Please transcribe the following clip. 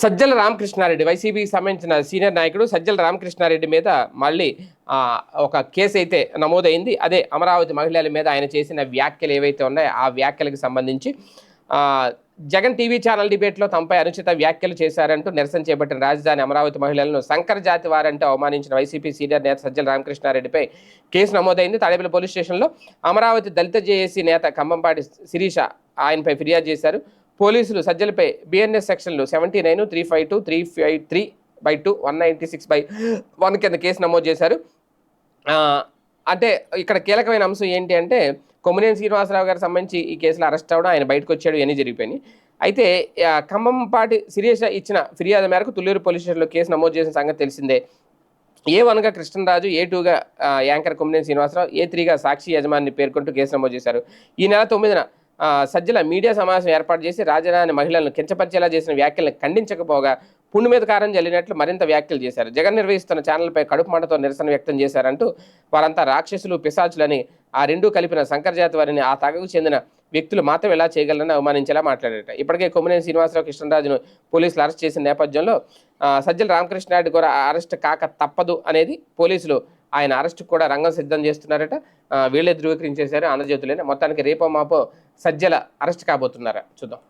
సజ్జల రామకృష్ణారెడ్డి వైసీపీకి సంబంధించిన సీనియర్ నాయకుడు సజ్జల రామకృష్ణారెడ్డి మీద మళ్ళీ ఒక కేసు అయితే నమోదైంది. అదే అమరావతి మహిళల మీద ఆయన చేసిన వ్యాఖ్యలు ఏవైతే ఉన్నాయో ఆ వ్యాఖ్యలకు సంబంధించి జగన్ టీవీ ఛానల్ డిబేట్లో తమపై అనుచిత వ్యాఖ్యలు చేశారంటూ నిరసన చేపట్టిన రాజధాని అమరావతి మహిళలను సంకర జాతి వారంటూ అవమానించిన వైసీపీ సీనియర్ నేత సజ్జల రామకృష్ణారెడ్డిపై కేసు నమోదైంది. తాడేపల్లి పోలీస్ స్టేషన్లో అమరావతి దళిత జేఏసీ నేత కంబంపాటి శిరీష ఆయనపై ఫిర్యాదు చేశారు. పోలీసులు సజ్జలపై బిఎన్ఎస్ సెక్షన్లు seventy nine three five two three five three by two one ninety six by one కింద కేసు నమోదు చేశారు. అంటే ఇక్కడ కీలకమైన అంశం ఏంటి అంటే కొమ్మినేని శ్రీనివాసరావు గారికి సంబంధించి ఈ కేసులో అరెస్ట్ అవ్వడం ఆయన బయటకు వచ్చాడు ఇవన్నీ జరిగిపోయినాయి. అయితే ఖమ్మంపాటి శిరీష ఇచ్చిన ఫిర్యాదు మేరకు తుళ్ళూరు పోలీస్ స్టేషన్లో కేసు నమోదు చేసిన సంగతి తెలిసిందే. ఏ వన్గా కృష్ణరాజు ఏ టూగా యాంకర్ కొమ్మినేని శ్రీనివాసరావు ఏ త్రీగా సాక్షి యజమాని పేర్కొంటూ కేసు నమోదు చేశారు. ఈ నెల తొమ్మిదిన సజ్జల మీడియా సమావేశం ఏర్పాటు చేసి రాజధాని మహిళలను కించపరిచేలా చేసిన వ్యాఖ్యలను ఖండించకపోగా పుండు మీద కారం జల్లినట్లు మరింత వ్యాఖ్యలు చేశారు. జగన్ నిర్వహిస్తున్న ఛానల్పై కడుపు మంటతో నిరసన వ్యక్తం చేశారంటూ వారంతా రాక్షసులు పిశాచులని ఆ రెండూ కలిపిన శంకర్ జాతి వారిని ఆ తగకు చెందిన వ్యక్తులు మాత్రం ఎలా చేయగలరని అవమానించేలా మాట్లాడారట. ఇప్పటికే కొమ్మినేని శ్రీనివాసరావు కృష్ణరాజును పోలీసులు అరెస్ట్ చేసిన నేపథ్యంలో సజ్జల రామకృష్ణారెడ్డి కూడా అరెస్ట్ కాక తప్పదు అనేది పోలీసులు ఆయన అరెస్ట్ కూడా రంగం సిద్ధం చేస్తున్నారట. వీళ్ళే ధృవీకరించేశారు ఆంధ్రజ్యోతిలోనే. మొత్తానికి రేపో మాపో సజ్జల అరెస్ట్ కాబోతున్నారా చూద్దాం.